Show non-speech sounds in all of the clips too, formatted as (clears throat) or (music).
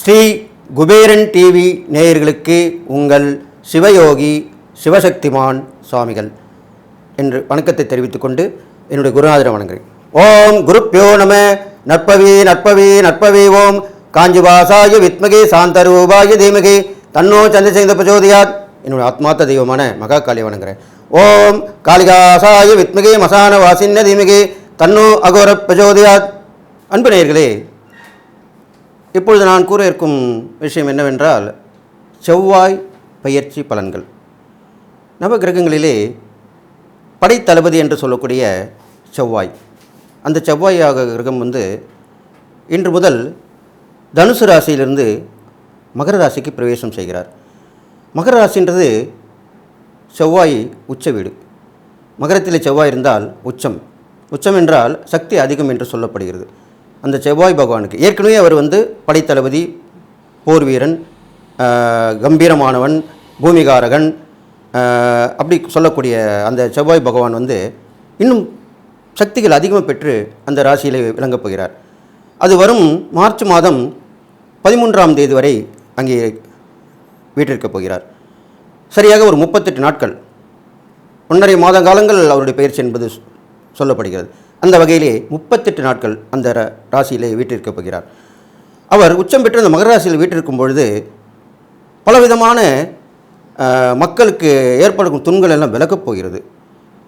Sri Kuberan TV நேயர்களுக்கு உங்கள் சிவயோகி சிவசக்திமான் சுவாமிகள் என்று வணக்கத்தை தெரிவித்துக் கொண்டு என்னுடைய குருநாதரை வணங்குகிறேன். ஓம் குருப்பியோ நம நற்பவி நற்பவி நற்பவி ஓம். காஞ்சிவாசாய வித்மகே சாந்தரூபாய தீமகே. தன்னோ சந்திரசேந்த பிரச்சோதயாத். என்னுடைய ஆத்மாத்த தெய்வமான மகா வணங்குகிறேன். ஓம் காளிகாசாய வித்மகே மசான வாசின்ன தீமகே தன்னோ அகோர பிரச்சோதயாத் அன்பு நேயர்களே இப்பொழுது நான் கூற இருக்கும் விஷயம் என்னவென்றால் செவ்வாய் பயிற்சி பலன்கள். நவ கிரகங்களிலே படைத்தளபதி என்று சொல்லக்கூடிய செவ்வாய். அந்த செவ்வாயாக கிரகம் வந்து இன்று முதல் தனுசு ராசியிலிருந்து மகர ராசிக்கு பிரவேசம் செய்கிறார். மகர ராசின்றது செவ்வாய் உச்ச வீடு மகரத்தில் செவ்வாய் இருந்தால் உச்சம். உச்சம் என்றால் சக்தி அதிகம் என்று சொல்லப்படுகிறது. அந்த செவ்வாய் பகவானுக்கு. ஏற்கனவே அவர் வந்து படைத்தளபதி போர் வீரன் கம்பீரமானவன் பூமிகாரகன் அப்படி சொல்லக்கூடிய அந்த செவ்வாய் பகவான் வந்து இன்னும் சக்திகள் அதிகமாக பெற்று அந்த ராசியில் விளங்கப் போகிறார். அது வரும் மார்ச் மாதம் பதிமூன்றாம் தேதி வரை அங்கே வீட்டிற்கப் போகிறார். சரியாக ஒரு முப்பத்தெட்டு நாட்கள். ஒன்றரை மாத காலங்கள் அவருடைய பயிற்சி என்பது சொ- சொல்லப்படுகிறது. அந்த வகையிலே முப்பத்தெட்டு நாட்கள் அந்த ர- ராசியிலே வீட்டிற்கப் போகிறார். அவர் உச்சம் பெற்று அந்த மகர ராசியில் வீட்டிற்கும் பொழுது பலவிதமான மக்களுக்கு ஏற்படும் துண்கள் எல்லாம் விலகப் போகிறது.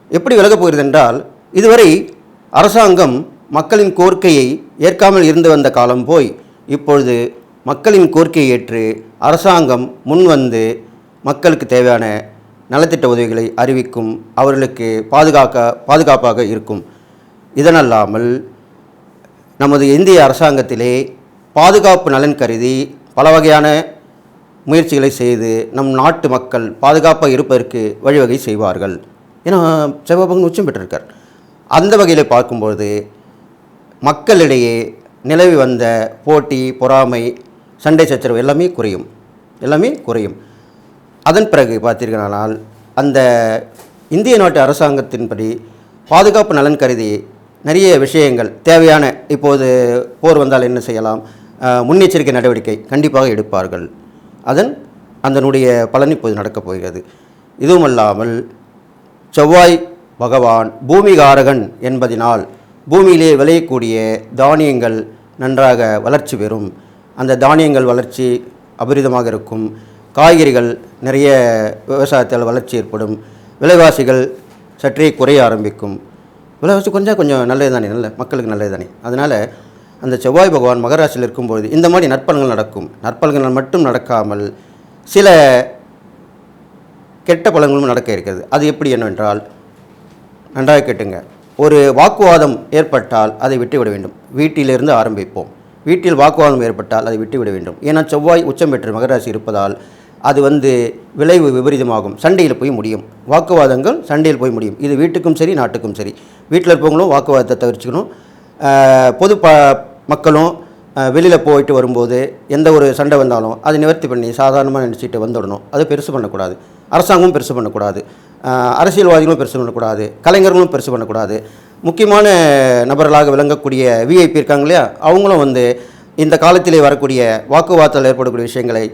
எப்படி விலகப் போகிறது என்றால் இதுவரை அரசாங்கம் மக்களின் கோரிக்கையை ஏற்காமல் இருந்து வந்த காலம் போய் இப்பொழுது மக்களின் கோரிக்கையை ஏற்று அரசாங்கம் முன்வந்து மக்களுக்கு தேவையான நலத்திட்ட உதவிகளை அறிவிக்கும் அவர்களுக்கு பாதுகாக்க பாதுகாப்பாக இருக்கும். இதனல்லாமல் நமது இந்திய அரசாங்கத்திலே பாதுகாப்பு நலன் கருதி பல வகையான முயற்சிகளை செய்து நம் நாட்டு மக்கள் பாதுகாப்பாக இருப்பதற்கு வழிவகை செய்வார்கள். ஏன்னா செவ்வபகன் உச்சம் பெற்றிருக்கார். அந்த வகையில் பார்க்கும்பொழுது மக்களிடையே நிலவி வந்த போட்டி பொறாமை சண்டை சச்சரவு எல்லாமே குறையும். எல்லாமே குறையும். அதன் பிறகு பார்த்தீர்களானால் அந்த இந்திய நாட்டு அரசாங்கத்தின்படி பாதுகாப்பு நலன் கருதி நிறைய விஷயங்கள் தேவையான இப்போது போர் வந்தால் என்ன செய்யலாம்? முன்னெச்சரிக்கை நடவடிக்கை கண்டிப்பாக எடுப்பார்கள். அதன் அதனுடைய பலன் இப்போது நடக்கப் போகிறது. இதுவுமல்லாமல் செவ்வாய் பகவான் பூமிகாரகன் என்பதினால் பூமியிலே விளையக்கூடிய தானியங்கள் நன்றாக வளர்ச்சி பெறும். அந்த தானியங்கள் வளர்ச்சி அபரிதமாக இருக்கும். காய்கறிகள் நிறைய விவசாயத்தில் வளர்ச்சி ஏற்படும். விலைவாசிகள் சற்றே குறைய ஆரம்பிக்கும். விலைவாசி கொஞ்சம் கொஞ்சம் நல்லது தானே நல்ல மக்களுக்கு நல்லது தானே அதனால் அந்த செவ்வாய் பகவான் மகராசியில் இருக்கும்பொழுது இந்த மாதிரி நற்பலன்கள் நடக்கும். நற்பலன்கள் மட்டும் நடக்காமல் சில கெட்ட பலன்களும் நடக்க இருக்கிறது. அது எப்படி என்னவென்றால் நன்றாக கேட்டுங்க. ஒரு வாக்குவாதம் ஏற்பட்டால் அதை விட்டுவிட வேண்டும். வீட்டிலிருந்து ஆரம்பிப்போம். வீட்டில் வாக்குவாதம் ஏற்பட்டால் அதை விட்டுவிட வேண்டும். ஏன்னா செவ்வாய் உச்சம் பெற்ற மகராசி இருப்பதால் அது வந்து விளைவு விபரீதமாகும். சண்டையில் போய் முடியும். வாக்குவாதங்கள் சண்டையில் போய் முடியும். இது வீட்டுக்கும் சரி நாட்டுக்கும் சரி. வீட்டில் இருப்பவங்களும் வாக்குவாதத்தை தவிர்த்துக்கணும். பொது ப மக்களும் வெளியில் போயிட்டு வரும்போது எந்த ஒரு சண்டை வந்தாலும் அதை நிவர்த்தி பண்ணி சாதாரணமாக நினச்சிட்டு வந்துடணும். அது பெருசு பண்ணக்கூடாது. அரசாங்கமும் பெருசு பண்ணக்கூடாது. அரசியல்வாதிகளும் பெருசு பண்ணக்கூடாது. கலைஞர்களும் பெருசு பண்ணக்கூடாது. முக்கியமான நபர்களாக விளங்கக்கூடிய விஐபி இருக்காங்க இல்லையா? அவங்களும் வந்து இந்த காலத்திலே வரக்கூடிய வாக்குவாதத்தில் ஏற்படக்கூடிய விஷயங்களை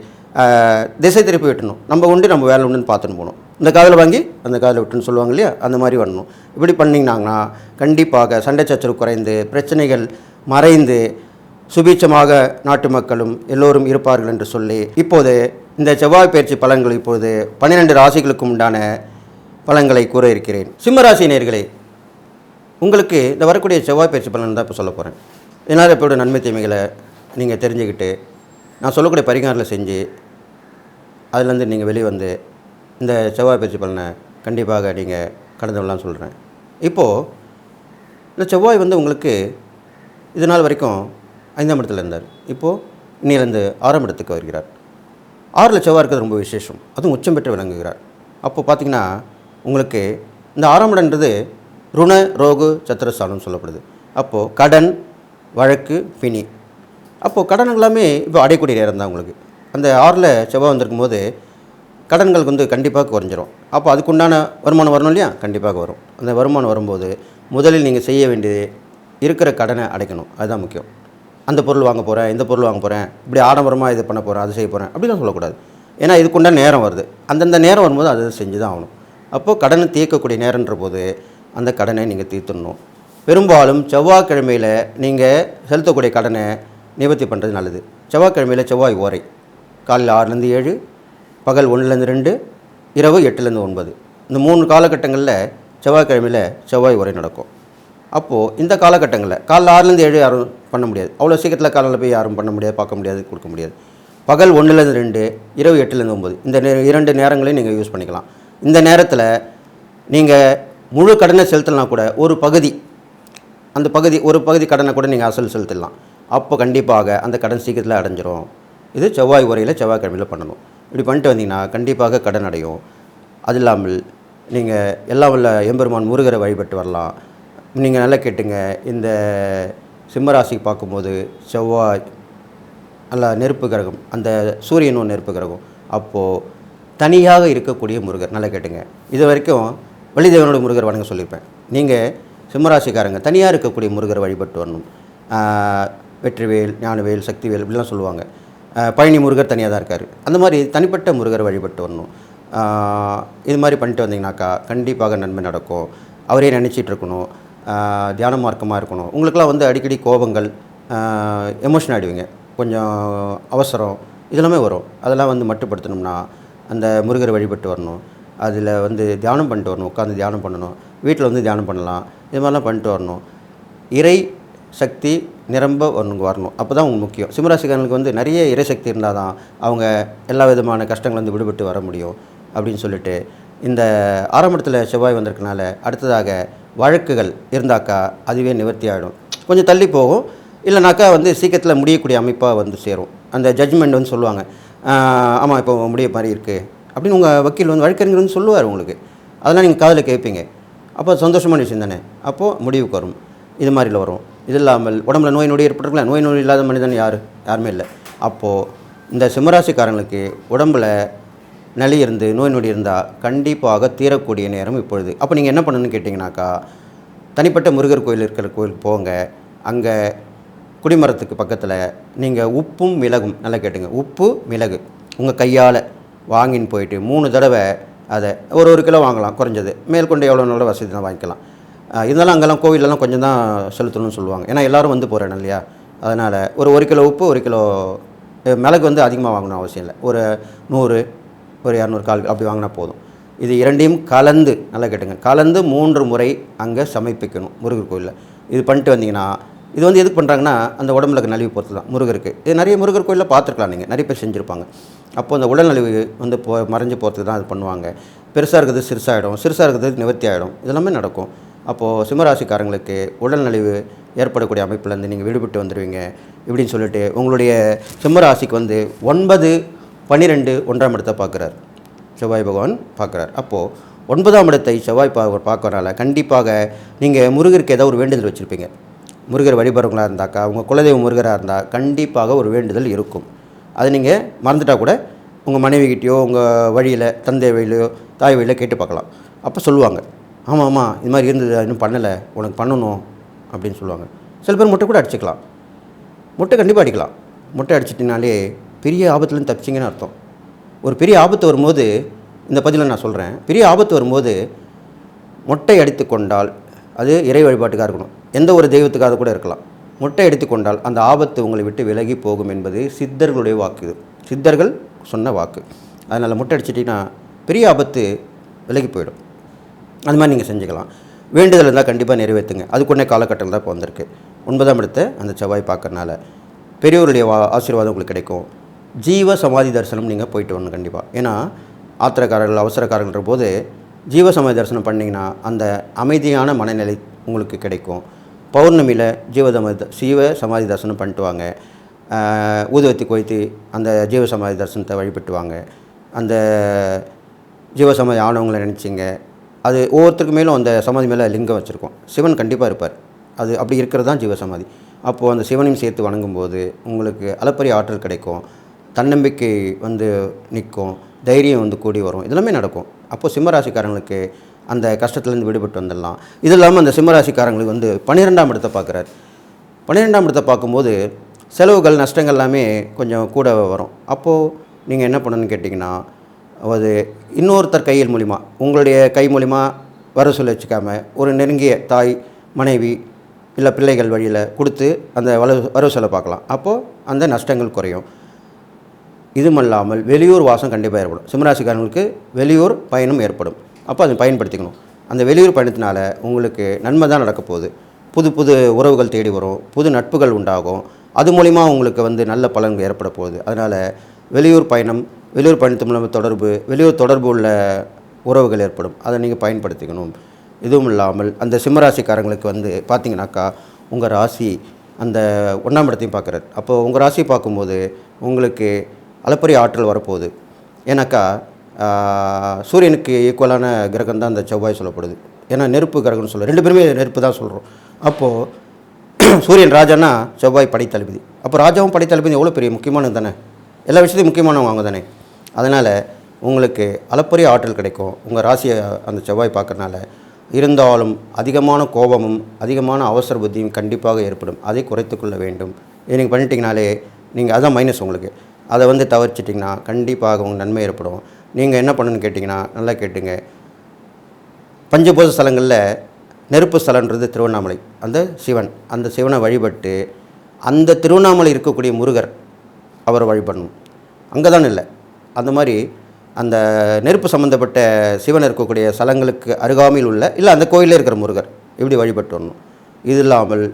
திசை திருப்பி விட்டணும். நம்ம உண்டு நம்ம வேலை உண்டுன்னு பார்த்துன்னு போகணும். இந்த காதில் வாங்கி அந்த காதில் விட்டுன்னு சொல்லுவாங்க இல்லையா? அந்த மாதிரி வரணும். இப்படி பண்ணிங்கனாங்கன்னா கண்டிப்பாக சண்டை சச்சரவு குறைந்து பிரச்சனைகள் மறைந்து சுபீட்சமாக நாட்டு மக்களும் எல்லோரும் இருப்பார்கள் என்று சொல்லி இப்போது இந்த செவ்வாய் பயிற்சி பலன்கள் இப்போது பன்னிரெண்டு ராசிகளுக்கும் உண்டான பலன்களை கூற இருக்கிறேன். சிம்மராசி நேர்களே உங்களுக்கு இந்த வரக்கூடிய செவ்வாய் பயிற்சி பலன் தான் இப்போ சொல்ல போகிறேன் என்னால் இப்போட நன்மை தீமைகளை நீங்கள் தெரிஞ்சுக்கிட்டு நான் சொல்லக்கூடிய பரிகாரங்களை செஞ்சு அதுலேருந்து நீங்கள் வெளியே வந்து இந்த செவ்வாய் பயிற்சி பலனை கண்டிப்பாக நீங்கள் கடந்து வரலாம்னு சொல்கிறேன். இப்போது இந்த செவ்வாய் வந்து உங்களுக்கு இது நாள் வரைக்கும் ஐந்தாம் இடத்துல இருந்தார். இப்போது இன்னிலேருந்து ஆறாம் இடத்துக்கு வருகிறார். ஆறில் செவ்வாய் இருக்கிறது ரொம்ப விசேஷம். அதுவும் உச்சம் பெற்று விளங்குகிறார். அப்போ பார்த்தீங்கன்னா உங்களுக்கு இந்த ஆறாம் இடன்றது ருண ரோகு சத்திரஸ்தானம் சொல்லப்படுது. அப்போது கடன் வழக்கு பிணி. அப்போது கடன் எல்லாமே இப்போ அடையக்கூடிய நேரம் தான் உங்களுக்கு. அந்த ஆறில் செவ்வாய் வந்திருக்கும் போது கடன்களுக்கு வந்து கண்டிப்பாக குறைஞ்சிரும். அப்போ அதுக்குண்டான வருமானம் வரணும் இல்லையா? கண்டிப்பாக வரும். அந்த வருமானம் வரும்போது முதலில் நீங்கள் செய்ய வேண்டியது இருக்கிற கடனை அடைக்கணும். அதுதான் முக்கியம். அந்த பொருள் வாங்க போகிறேன் இந்த பொருள் வாங்க போகிறேன் இப்படி ஆடம்பரமாக இது பண்ண போகிறேன் அது செய்ய போகிறேன் அப்படிலாம் சொல்லக்கூடாது. ஏன்னா இதுக்குண்டான நேரம் வருது. அந்தந்த நேரம் வரும்போது அதை செஞ்சு தான் ஆகணும். அப்போது கடனை தீர்க்கக்கூடிய நேரன்ற போது அந்த கடனை நீங்கள் தீர்த்துடணும். பெரும்பாலும் செவ்வாய்க்கிழமையில் நீங்கள் செலுத்தக்கூடிய கடனை நிவர்த்தி பண்ணுறது நல்லது. செவ்வாய்க்கிழமையில் செவ்வாய் ஓரை. காலையில் ஆறுலேருந்து ஏழு பகல் ஒன்றுலேருந்து ரெண்டு இரவு எட்டுலேருந்து ஒன்பது. இந்த மூணு காலகட்டங்களில் செவ்வாய்க்கிழமையில் செவ்வாய் உரை நடக்கும். அப்போது இந்த காலகட்டங்களில் காலைல ஆறுலேருந்து ஏழு யாரும் பண்ண முடியாது. அவ்வளோ சீக்கிரத்தில் காலையில் போய் யாரும் பண்ண முடியாது பார்க்க முடியாது கொடுக்க முடியாது. பகல் ஒன்றுலேருந்து ரெண்டு இரவு எட்டுலேருந்து ஒம்பது இந்த நே இரண்டு நேரங்களையும் நீங்கள் யூஸ் பண்ணிக்கலாம். இந்த நேரத்தில் நீங்கள் முழு கடனை செலுத்தலைனா கூட ஒரு பகுதி அந்த பகுதி ஒரு பகுதி கடனை கூட நீங்கள் அசல் செலுத்திடலாம். அப்போ கண்டிப்பாக அந்த கடன் சீக்கிரத்தில் அடைஞ்சிரும். இது செவ்வாய் உரையில் செவ்வாய்க்கிழமையில் பண்ணணும். இப்படி பண்ணிட்டு வந்தீங்கன்னா கண்டிப்பாக கடன் அடையும். அது இல்லாமல் நீங்கள் எல்லாம் உள்ள எம்பெருமான் முருகரை வழிபட்டு வரலாம். நீங்கள் நல்லா கேட்டுங்க. இந்த சிம்மராசி பார்க்கும்போது செவ்வாய் நல்ல நெருப்பு கிரகம் அந்த சூரியனும் நெருப்பு கிரகம். அப்போது தனியாக இருக்கக்கூடிய முருகர் நல்லா கேட்டுங்க. இது வரைக்கும் வெளிதேவனோட முருகர் வணங்க சொல்லியிருப்பேன். நீங்கள் சிம்மராசிக்காரங்க தனியாக இருக்கக்கூடிய முருகரை வழிபட்டு வரணும். வெற்றிவேல் ஞானவேல் சக்திவேல் இப்படிலாம் சொல்லுவாங்க. பழனி முருகர் தனியாக தான் இருக்கார். அந்த மாதிரி தனிப்பட்ட முருகர் வழிபட்டு வரணும். இது மாதிரி பண்ணிட்டு வந்தீங்கனாக்கா கண்டிப்பாக நன்மை நடக்கும். அவரே நினச்சிட்டு இருக்கணும். தியான மார்க்கமாக இருக்கணும். உங்களுக்கெல்லாம் வந்து அடிக்கடி கோபங்கள் எமோஷன் ஆகிடுவீங்க கொஞ்சம் அவசரம் இதெல்லாமே வரும். அதெல்லாம் வந்து மட்டுப்படுத்தணும்னா அந்த முருகரை வழிபட்டு வரணும். அதில் வந்து தியானம் பண்ணிட்டு வரணும். உட்காந்து தியானம் பண்ணணும். வீட்டில் வந்து தியானம் பண்ணலாம். இது மாதிரிலாம் பண்ணிட்டு வரணும். இறை சக்தி நிரம்ப ஒன்று வரணும். அப்போ தான் உங்களுக்கு முக்கியம். சிம்மராசிக்காரங்களுக்கு வந்து நிறைய இறை சக்தி இருந்தால் தான் அவங்க எல்லா விதமான கஷ்டங்கள்லேருந்து விடுபட்டு வர முடியும் அப்படின்னு சொல்லிட்டு இந்த ஆரம்பத்தில் செவ்வாய் வந்திருக்கனால அடுத்ததாக வழக்குகள் இருந்தாக்கா அதுவே நிவர்த்தி ஆகிடும் கொஞ்சம் தள்ளி போகும். இல்லைனாக்கா வந்து சீக்கிரத்தில் முடியக்கூடிய அமைப்பாக வந்து சேரும். அந்த ஜட்ஜ்மெண்ட் வந்து சொல்லுவாங்க. ஆமாம் இப்போ முடிய மாதிரி இருக்குது அப்படின்னு உங்கள் வக்கீல் வந்து வழக்கறிஞர் வந்து சொல்லுவார் உங்களுக்கு. அதெல்லாம் நீங்கள் காதில் கேட்பீங்க. அப்போ சந்தோஷமான விஷயம் தானே. அப்போது முடிவுக்கு வரும். இது மாதிரில வரும். இது இல்லாமல் உடம்புல நோய் நொடி ஏற்பட்டிருக்கல நோய் நொடி இல்லாத மனிதன் யார்? யாருமே இல்லை. அப்போது இந்த சிம்மராசிக்காரங்களுக்கு உடம்புல நலி இருந்து நோய் நொடி இருந்தால் கண்டிப்பாக தீரக்கூடிய நேரம் இப்பொழுது. அப்போ நீங்கள் என்ன பண்ணணும்னு கேட்டிங்கனாக்கா தனிப்பட்ட முருகர் கோயில் இருக்கிற கோயிலுக்கு போங்க. அங்கே குடிமரத்துக்கு பக்கத்தில் நீங்கள் உப்பும் மிளகும் நல்லா கேட்டுங்க. உப்பு மிளகு. உங்கள் கையால் வாங்கின்னு போயிட்டு மூணு தடவை அதை ஒரு ஒரு கிலோ வாங்கலாம் குறைஞ்சது. மேற்கொண்டு எவ்வளோ நல்ல வசதி தான் வாங்கிக்கலாம். இருந்தாலும் அங்கெல்லாம் கோவிலெல்லாம் கொஞ்சம் தான் செலுத்தணும்னு சொல்லுவாங்க. ஏன்னா எல்லோரும் வந்து போகிறேன் இல்லையா? அதனால் ஒரு ஒரு கிலோ உப்பு ஒரு கிலோ மிளகு வந்து அதிகமாக வாங்கணும் அவசியம் இல்லை. ஒரு நூறு ஒரு இரநூறு கால் அப்படி வாங்கினா போதும். இது இரண்டையும் கலந்து நல்லா கேட்டுங்க. கலந்து மூன்று முறை அங்கே சமைப்பிக்கணும் முருகர் கோயிலில் இது பண்ணிட்டு வந்தீங்கன்னா இது வந்து எதுக்கு பண்ணுறாங்கன்னா அந்த உடம்புல இருக்க நலிவு பொறுத்து தான். முருகருக்கு. இது நிறைய முருகர் கோயிலில் பார்த்துருக்கலாம் நீங்கள் நிறைய பேர் செஞ்சுருப்பாங்க. அப்போ அந்த உடல் நலிவு வந்து போ மறைஞ்சு போகிறதுக்கு தான் அது பண்ணுவாங்க. பெருசாக இருக்கிறது சிறுசாகிடும் சிறுசாக இருக்கிறது நிவர்த்தி ஆகிடும் இதெல்லாமே நடக்கும். அப்போது சிம்மராசிக்காரங்களுக்கு உடல்நலிவு ஏற்படக்கூடிய அமைப்புலேருந்து நீங்கள் விடுபட்டு வந்துடுவீங்க இப்படின்னு சொல்லிட்டு உங்களுடைய சிம்மராசிக்கு வந்து ஒன்பது பன்னிரெண்டு ஒன்றாம் இடத்தை பார்க்குறார். செவ்வாய் பகவான் பார்க்குறார். அப்போது ஒன்பதாம் இடத்தை செவ்வாய் பார்க்கறனால கண்டிப்பாக நீங்கள் முருகருக்கு ஏதோ ஒரு வேண்டுதல் வச்சுருப்பீங்க. முருகர் வழிபடுறவங்களாக இருந்தாக்கா உங்கள் குலதெய்வ முருகராக இருந்தால் கண்டிப்பாக ஒரு வேண்டுதல் இருக்கும். அது நீங்கள் மறந்துட்டால் கூட உங்கள் மனைவிக்கிட்டேயோ உங்கள் வழியில் தந்தை வழியிலையோ தாய் வழியில் கேட்டு பார்க்கலாம். அப்போ சொல்லுவாங்க ஆமாம் ஆமாம் இது மாதிரி இருந்தது இன்னும் பண்ணலை உனக்கு பண்ணணும் அப்படின்னு சொல்லுவாங்க. சில பேர் முட்டை கூட அடிச்சுக்கலாம். முட்டை கண்டிப்பாக அடிக்கலாம். முட்டை அடிச்சிட்டினாலே பெரிய ஆபத்துலேருந்து தப்பிச்சிங்கன்னு அர்த்தம். ஒரு பெரிய ஆபத்து வரும்போது இந்த பதிலை நான் சொல்கிறேன் பெரிய ஆபத்து வரும்போது முட்டை அடித்து கொண்டால் அது இறை வழிபாட்டுக்காக இருக்கணும். எந்த ஒரு தெய்வத்துக்காக கூட இருக்கலாம். முட்டை எடுத்து கொண்டால் அந்த ஆபத்து உங்களை விட்டு விலகி போகும் என்பது சித்தர்களுடைய வாக்கு இது. சித்தர்கள் சொன்ன வாக்கு. அதனால் முட்டை அடிச்சிட்டிங்கன்னா பெரிய ஆபத்து விலகி போயிடும். அது மாதிரி நீங்கள் செஞ்சுக்கலாம். வேண்டுதல் இருந்தால் கண்டிப்பாக நிறைவேற்றுங்க. அதுக்குன்னே காலகட்டம் தான் இப்போ வந்திருக்கு. ஒன்பதாம் இடத்தை அந்த செவ்வாய் பார்க்கறனால பெரியவருடைய வா ஆசீர்வாதம் உங்களுக்கு கிடைக்கும். ஜீவ சமாதி தரிசனம் நீங்கள் போயிட்டு வரணும் கண்டிப்பாக ஏன்னா ஆத்திரக்காரர்கள் அவசரக்காரங்கன்ற போது ஜீவ சமாதி தரிசனம் பண்ணிங்கன்னா அந்த அமைதியான மனநிலை உங்களுக்கு கிடைக்கும். பௌர்ணமியில் ஜீவதம ஜீவ சமாதி தரிசனம் பண்ணிட்டு வாங்க. ஊதுவத்தி கொய்த்து அந்த ஜீவ சமாதி தரிசனத்தை வழிபட்டுவாங்க அந்த அந்த ஜீவசமாதி ஆனவங்களை நினச்சிங்க. அது ஒவ்வொருத்தருக்கு மேலும் அந்த சமாதி மேலே லிங்கம் வச்சுருக்கோம். சிவன் கண்டிப்பாக இருப்பார். அது அப்படி இருக்கிறது தான் ஜீவசமாதி. அப்போது அந்த சிவனையும் சேர்த்து வணங்கும்போது உங்களுக்கு அளப்பரிய ஆற்றல் கிடைக்கும். தன்னம்பிக்கை வந்து நிற்கும். தைரியம் வந்து கூடி வரும். இதெல்லாமே நடக்கும். அப்போது சிம்மராசிக்காரங்களுக்கு அந்த கஷ்டத்துலேருந்து விடுபட்டு வந்துடலாம். இது இல்லாமல் அந்த சிம்மராசிக்காரங்களுக்கு வந்து பன்னிரெண்டாம் இடத்தை பார்க்குறாரு. பன்னிரெண்டாம் இடத்தை பார்க்கும்போது செலவுகள் நஷ்டங்கள் எல்லாமே கொஞ்சம் கூட வரும். அப்போது நீங்கள் என்ன பண்ணணும்னு கேட்டிங்கன்னா அது இன்னொருத்தர் கையில் மூலிமா உங்களுடைய கை மூலிமா வர சொல்லி வச்சுக்காமல் ஒரு நெருங்கிய தாய் மனைவி இல்லை பிள்ளைகள் வழியில் கொடுத்து அந்த வர வரவு செலவு பார்க்கலாம். அப்போது அந்த நஷ்டங்கள் குறையும். இதுமல்லாமல் வெளியூர் வாசம் கண்டிப்பாக ஏற்படும். சிம்மராசிக்காரங்களுக்கு வெளியூர் பயணம் ஏற்படும். அப்போ அதை பயன்படுத்திக்கணும். அந்த வெளியூர் பயணத்தினால உங்களுக்கு நன்மை தான் நடக்க போகுது. புது புது உறவுகள் தேடி வரும். புது நட்புகள் உண்டாகும். அது மூலிமா உங்களுக்கு வந்து நல்ல பலன்கள் ஏற்பட போகுது. அதனால் வெளியூர் பயணம் வெளியூர் பயணத்து மூலம் தொடர்பு வெளியூர் தொடர்பு உள்ள உறவுகள் ஏற்படும். அதை நீங்கள் பயன்படுத்திக்கணும். இதுவும் இல்லாமல் அந்த சிம்மராசிக்காரங்களுக்கு வந்து பார்த்தீங்கன்னாக்கா உங்கள் ராசி அந்த ஒன்றாம் இடத்தையும் பார்க்குறாரு அப்போது உங்கள் ராசியை பார்க்கும்போது உங்களுக்கு அளப்பரிய ஆற்றல் வரப்போகுது. ஏன்னாக்கா சூரியனுக்கு ஈக்குவலான கிரகம் தான் அந்த செவ்வாய் சொல்லப்படுது. ஏன்னா நெருப்பு கிரகம்னு சொல்ல ரெண்டு பேருமே நெருப்பு தான் சொல்கிறோம் அப்போது (clears throat) சூரியன் ராஜானா செவ்வாய் படைத்தளபதி. அப்போ ராஜாவும் படைத்தளபதி எவ்வளோ பெரிய முக்கியமானது தானே? எல்லா விஷயத்தையும் முக்கியமானவங்க அவங்க தானே? அதனால் உங்களுக்கு அளப்பரிய ஆற்றல் கிடைக்கும். உங்கள் ராசியை அந்த செவ்வாய் பார்க்கறனால இருந்தாலும் அதிகமான கோபமும் அதிகமான அவசர புத்தியும் கண்டிப்பாக ஏற்படும். அதை குறைத்துக்கொள்ள வேண்டும். நீங்கள் பண்ணிட்டீங்கனாலே நீங்கள் அதான் மைனஸ் உங்களுக்கு. அதை வந்து தவிர்ச்சிட்டிங்கன்னா கண்டிப்பாக உங்கள் நன்மை ஏற்படும். நீங்கள் என்ன பண்ணணும்னு கேட்டிங்கன்னா நல்லா கேட்டுங்க. பஞ்சபூத ஸ்தலங்களில் நெருப்பு ஸ்தலன்றது திருவண்ணாமலை. அந்த சிவன் அந்த சிவனை வழிபட்டு அந்த திருவண்ணாமலை இருக்கக்கூடிய முருகர் அவரை வழிபடணும். அங்கே தான் இல்லை. அந்த மாதிரி அந்த நெருப்பு சம்மந்தப்பட்ட சிவன் இருக்கக்கூடிய ஸ்தலங்களுக்கு அருகாமையில் உள்ள இல்லை அந்த கோயிலில் இருக்கிற முருகர் இப்படி வழிபட்டு வரணும்? இது இல்லாமல்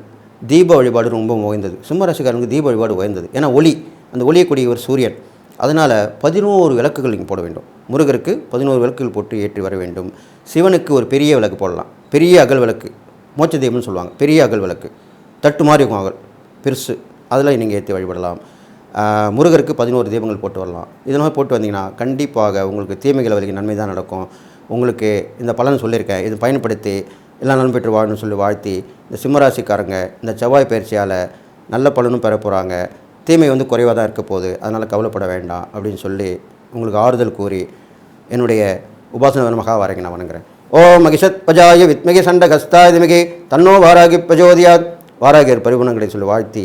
தீப வழிபாடு ரொம்ப உயர்ந்தது. சிம்மராசிக்காரனுக்கு தீப வழிபாடு உயர்ந்தது. ஏன்னா ஒளி அந்த ஒளியக்கூடிய ஒரு சூரியன் அதனால் பதினோரு விளக்குகள் நீங்கள் போட வேண்டும். முருகருக்கு பதினோரு விளக்குகள் போட்டு ஏற்றி வர வேண்டும். சிவனுக்கு ஒரு பெரிய விளக்கு போடலாம். பெரிய அகல் விளக்கு மோட்ச தெய்வம்னு சொல்லுவாங்க. பெரிய அகல் விளக்கு தட்டு மாதிரி இருக்கும் அகல் பெருசு அதில் நீங்கள் ஏற்றி வழிபடலாம். முருகருக்கு பதினோரு தீபங்கள் போட்டு வரலாம். இதனால் போட்டு வந்தீங்கன்னா கண்டிப்பாக உங்களுக்கு தீமைகள் வலிக்கு நன்மை தான் நடக்கும். உங்களுக்கு இந்த பலன் சொல்லியிருக்கேன். இது பயன்படுத்தி எல்லா நலன் பெற்று வாழணும்னு சொல்லி வாழ்த்தி இந்த சிம்மராசிக்காரங்க இந்த செவ்வாய் பயிற்சியால் நல்ல பலனும் பெற போகிறாங்க தீமை வந்து குறைவாக தான் இருக்க போகுது. அதனால் கவலைப்பட வேண்டாம் அப்படின்னு சொல்லி உங்களுக்கு ஆறுதல் கூறி என்னுடைய உபாசன மகா வாரங்க நான் வணங்குறேன். ஓ மகிஷத் பஜாய வித்மகி சண்ட கஸ்தாதிமிகி தன்னோ வாராகி பஜோதியாத் வாராகியர் பரிகுணங்களை சொல்லி வாழ்த்தி